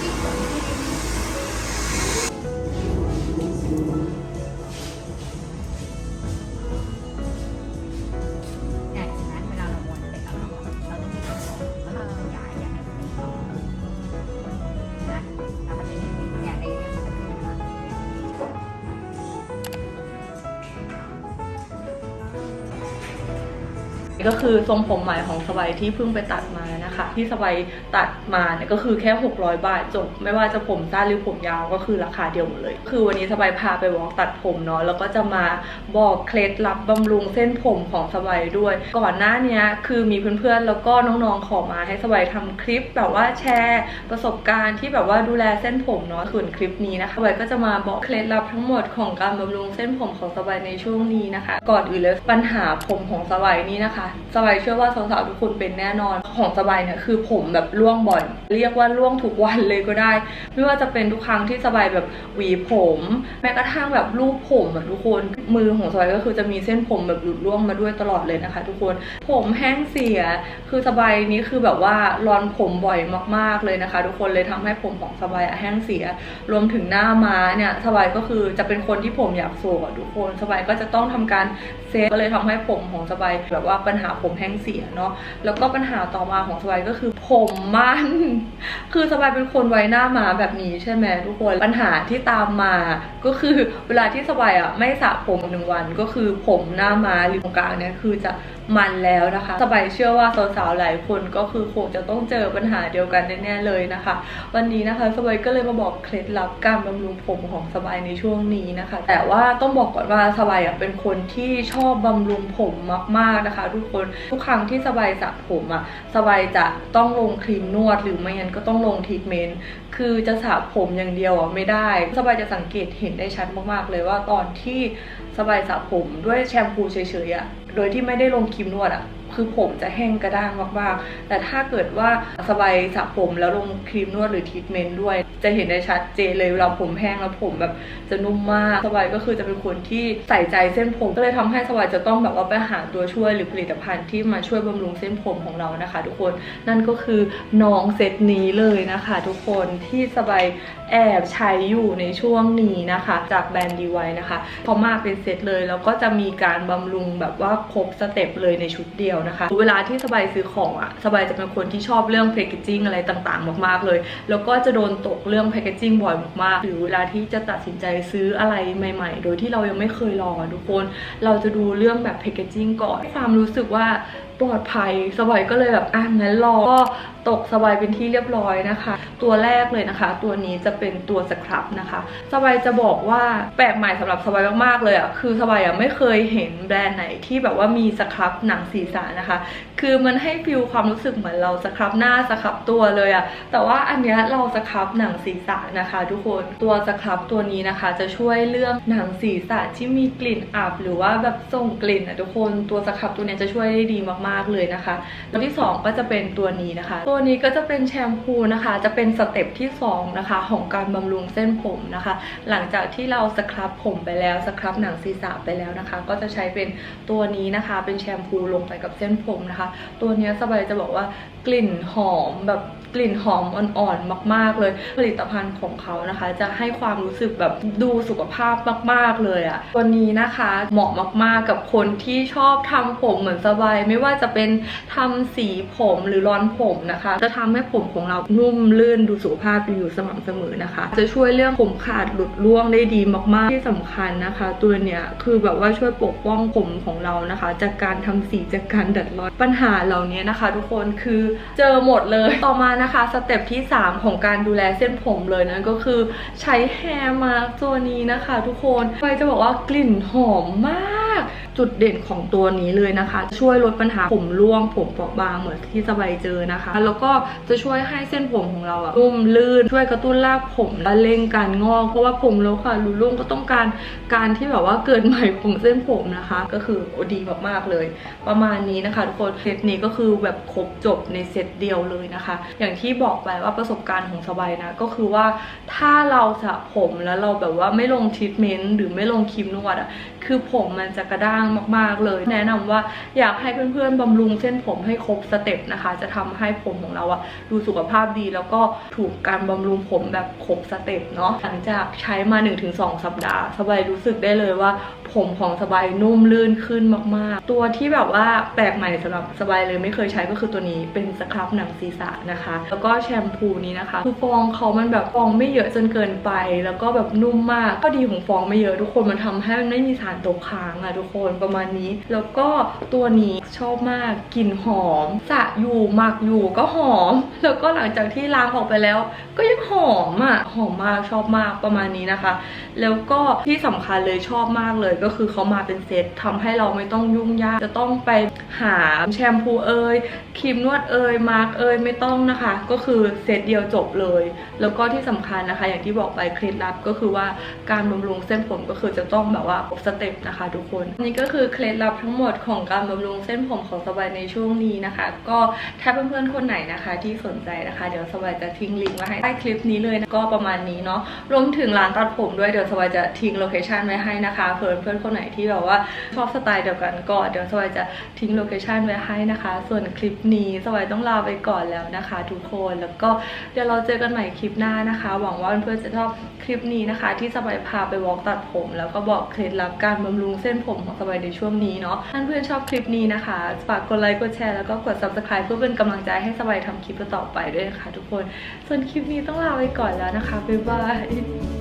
Thank you. ก็คือทรงผมใหม่ของสบายที่เพิ่งไปตัดมานะคะ ที่สบายตัดมาเนี่ยก็คือแค่ 600 บาทจบไม่ว่าจะผมสั้นหรือผมยาวก็คือราคาเดียวหมดเลย คือวันนี้สบายพาไปวอล์กตัดผมเนาะแล้วก็จะมาบอกเคล็ดลับบำรุงเส้นผมของสบายด้วย ก่อนหน้านี้คือมีเพื่อนๆแล้วก็น้องๆขอมาให้สบายทำคลิปแบบว่าแชร์ประสบการณ์ที่แบบว่าดูแลเส้นผมเนาะส่วนคลิปนี้นะคะสบายก็จะมาบอกเคล็ดลับทั้งหมดของการบำรุงเส้นผมของสบายในช่วงนี้นะคะ ก่อนอื่นเลยปัญหาผมของสบายนี่นะคะสบายเชื่อว่าสาวๆทุกคนเป็นแน่นอน ของสบายเนี่ยคือผมแบบร่วงบ่อย เรียกว่าร่วงทุกวันเลยก็ได้ ไม่ว่าจะเป็นทุกครั้งที่สบายแบบหวีผม แม้กระทั่งแบบรูปผมอะทุกคนมือของสบายก็คือจะมีเส้นผมแบบหลุดร่วงมาด้วยตลอดเลยนะคะ ทุกคนผมแห้งเสีย คือสบายนี้คือแบบว่ารอนผมบ่อยมากๆเลยนะคะ ทุกคนเลยทำให้ผมของสบายอะแห้งเสีย รวมถึงหน้าม้าเนี่ยสบายก็คือจะเป็นคนที่ผมอยากโศกอะทุกคนสบายก็จะต้องทำการเซฟก็เลยทำให้ผมของสบายแบบว่าปัญหาผมแห้งเสียเนาะแล้วก็ปัญหาต่อมาของสบายก็คือผมมัน คือสบายเป็นคนไว้หน้ามาแบบนี้ใช่ไหมทุกคนปัญหาที่ตามมาก็คือเวลาที่สบายอะไม่สระผมหนึ่งวันก็คือผมหน้ามาหรือตรงกลางเนี่ยคือจะ มันแล้วนะคะสบายเชื่อว่าสาวๆหลายคนก็คือคงจะต้องเจอปัญหาเดียวกันแน่ๆเลยนะคะ วันนี้นะคะสบายก็เลยมาบอกเคล็ดลับการบำรุงผมของสบายในช่วงนี้นะคะ แต่ว่าต้องบอกก่อนว่าสบายเป็นคนที่ชอบบำรุงผมมากๆนะคะ ทุกคนทุกครั้งที่สบายสระผมอะสบายจะต้องลงครีมนวดหรือไม่งั้นก็ต้องลงทรีทเมนต์คือจะสระผมอย่างเดียวอะไม่ได้ สบายจะสังเกตเห็นได้ชัดมากๆเลยว่าตอนที่ บายสระผมด้วยแชมพูเฉยๆอะโดยที่ไม่ได้ลงครีมนวดอะ คือผมจะแห้งกระด้างมากๆ แต่ถ้าเกิดว่าสบายสระผมแล้วลงครีมนวดหรือทรีทเมนต์ด้วย จะเห็นได้ชัดเจนเลยเวลาผมแห้งแล้วผมแบบจะนุ่มมาก สบายก็คือจะเป็นคนที่ใส่ใจเส้นผม ก็เลยทำให้สบายจะต้องแบบว่าไปหาตัวช่วยหรือผลิตภัณฑ์ที่มาช่วยบำรุงเส้นผมของเรานะคะ ทุกคน นั่นก็คือน้องเซตนี้เลยนะคะ ทุกคนที่สบายแอบใช้อยู่ในช่วงนี้นะคะ จากแบรนด์ดีไวนะคะพอมากเป็นเซตเลยแล้วก็จะมีการบำรุงแบบว่าครบสเต็ปเลยในชุดเดียวนะคะ เวลาที่สบายซื้อของอะสบายจะเป็นคนที่ชอบเรื่องแพคเกจิ้งอะไรต่างๆ มากๆเลย แล้วก็จะโดนตกเรื่องแพคเกจิ้งบ่อยมากๆหรือเวลาที่จะตัดสินใจซื้ออะไรใหม่ ๆ โดยที่เรายังไม่เคยลองอะทุกคน เราจะดูเรื่องแบบแพคเกจิ้งก่อนความรู้สึกว่า ปลอดภัยสบายก็เลยแบบอะงั้นลอก็ตกสบายเป็นที่เรียบร้อยนะคะ ตัวแรกเลยนะคะ ตัวนี้จะเป็นตัวสครับนะคะ สบายจะบอกว่าแปลกใหม่สำหรับสบายมากๆเลยอะ่ะคือสบายอะไม่เคยเห็นแบรนด์ไหนที่แบบว่ามีสครับหนังศีรษะนะคะ คือมันให้ฟิลความรู้สึกเหมือนเราสครับหน้าสครับตัวเลยอะแต่ว่าอันเนี้ยเราสครับหนังศีรษะนะคะ ทุกคนตัวสครับตัวนี้นะคะ จะช่วยเรื่องหนังศีรษะที่มีกลิ่นอับหรือว่าแบบส่งกลิ่นอะทุกคนตัวสครับตัวเนี้ยจะช่วยได้ดีมากๆเลยนะคะตัวที่สองก็จะเป็นตัวนี้นะคะ ตัวนี้ก็จะเป็นแชมพูนะคะ จะเป็นสเต็ปที่สองนะคะของการบำรุงเส้นผมนะคะ หลังจากที่เราสครับผมไปแล้วสครับหนังศีรษะไปแล้วนะคะ ก็จะใช้เป็นตัวนี้นะคะ เป็นแชมพูลงไปกับเส้นผมนะคะ ตัวเนี้สบายจะบอกว่ากลิ่นหอมแบบ กลิ่นหอมอ่อนๆมาก ๆ เลย ผลิตภัณฑ์ของเขานะคะ จะให้ความรู้สึกแบบดูสุขภาพมาก ๆ เลยอะตัวนี้นะคะเหมาะมากๆกับคนที่ชอบทำผมเหมือนสบาย ไม่ว่าจะเป็นทำสีผมหรือรอนผมนะคะ จะทำให้ผมของเรานุ่มลื่นดูสุขภาพดีอยู่สม่ำเสมอนะคะ จะช่วยเรื่องผมขาดหลุดร่วงได้ดีมาก ๆ ที่สำคัญนะคะ ตัวเนี้ยคือแบบว่าช่วยปกป้องผมของเรานะคะ จากการทำสีจากการดัดรอนปัญหาเหล่านี้นะคะ ทุกคนคือเจอหมดเลยต่อมานะคะสเต็ปที่ 3 ของการดูแลเส้นผมเลยนั่นก็คือใช้แฮร์มาร์ตัวนี้นะคะ ทุกคนไปจะบอกว่ากลิ่นหอมมาก จุดเด่นของตัวนี้เลยนะคะ ช่วยลดปัญหาผมร่วง ผมเปราะบางเหมือนที่สบายเจอนะคะ แล้วก็จะช่วยให้เส้นผมของเราอะนุ่มลื่น ช่วยกระตุ้นรากผมและเร่งการงอกเพราะว่าผมเราค่ะรูร่วงก็ต้องการการที่แบบว่าเกิดใหม่ของเส้นผมนะคะ ก็คือดีมากๆเลย ประมาณนี้นะคะทุกคนเซตนี้ก็คือแบบครบจบในเซตเดียวเลยนะคะ อย่างที่บอกไปว่าประสบการณ์ของสบายนะ ก็คือว่าถ้าเราสระผมแล้วเราแบบว่าไม่ลงทรีทเมนต์หรือไม่ลงครีมนวดอะคือผมมันจะกระด้างมาก ๆ เลย แนะนำว่าอยากให้เพื่อนๆบำรุงเส้นผมให้ครบสเต็ปนะคะ จะทำให้ผมของเราอะดูสุขภาพดีแล้วก็ถูกการบำรุงผมแบบครบสเต็ปเนาะหลังจากใช้มา 1-2 สัปดาห์ สบายรู้สึกได้เลยว่าผมของสบายนุ่มลื่นขึ้นมาก ๆ ตัวที่แบบว่าแปลกใหม่สำหรับสบายเลยไม่เคยใช้ก็คือตัวนี้เป็นสครับหนังศีรษะนะคะ แล้วก็แชมพูนี้นะคะคือฟองเขามันแบบฟองไม่เยอะจนเกินไป แล้วก็แบบนุ่มมากข้อดีของฟองไม่เยอะทุกคนมันทำให้มันไม่มีสารารตกค้างอะทุกคนประมาณนี้ แล้วก็ตัวนี้ชอบมากกลิ่นหอมสะอยู่หมักอยู่ก็หอม แล้วก็หลังจากที่ล้างออกไปแล้ว ก็ยังหอมอะหอมมากชอบมากประมาณนี้นะคะ แล้วก็ที่สำคัญเลยชอบมากเลยก็คือเขามาเป็นเซตทำให้เราไม่ต้องยุ่งยาก จะต้องไปหาแชมพูเอยครีมนวดเอยมาร์กเอยไม่ต้องนะคะ ก็คือเซตเดียวจบเลย แล้วก็ที่สำคัญนะคะ อย่างที่บอกไปเคล็ดลับก็คือว่าการบำรุงเส้นผมก็คือจะต้องแบบว่าสเต็ปนะคะทุกคนนี่ก็คือเคล็ดลับทั้งหมดของการบำรุงเส้นผมของสบายในช่วงนี้นะคะ ก็ถ้าเพื่อนๆคนไหนนะคะที่สนใจนะคะ เดี๋ยวสบายจะทิ้งลิงก์ไว้ให้ใต้คลิปนี้เลยนะก็ประมาณนี้เนาะรวมถึงร้านตัดผมด้วยเดี๋ยวสบายจะทิ้งโลเคชันไว้ให้นะคะเพื่อนเพื่อนๆคนไหนที่แบบว่าชอบสไตล์เดียวกันก็เดี๋ยวสบายจะทิ้งโลเคชันไว้ให้นะคะ ส่วนคลิปนี้สบายต้องลาไปก่อนแล้วนะคะ ทุกคนแล้วก็เดี๋ยวเราเจอกันใหม่คลิปหน้านะคะ หวังว่าเพื่อนๆจะชอบคลิปนี้นะคะ ที่สบายพาไปวอล์กตัดผม แล้วก็บอกเคล็ดลับการบำรุงเส้นผมของสบายในช่วงนี้เนาะท่านเพื่อนชอบคลิปนี้นะคะ ฝากกดไลค์กดแชร์แล้วก็กด subscribe เพื่อเป็นกำลังใจให้สบายทำคลิปต่อไปด้วยนะคะทุกคน ส่วนคลิปนี้ต้องลาไปก่อนแล้วนะคะบ๊ายบาย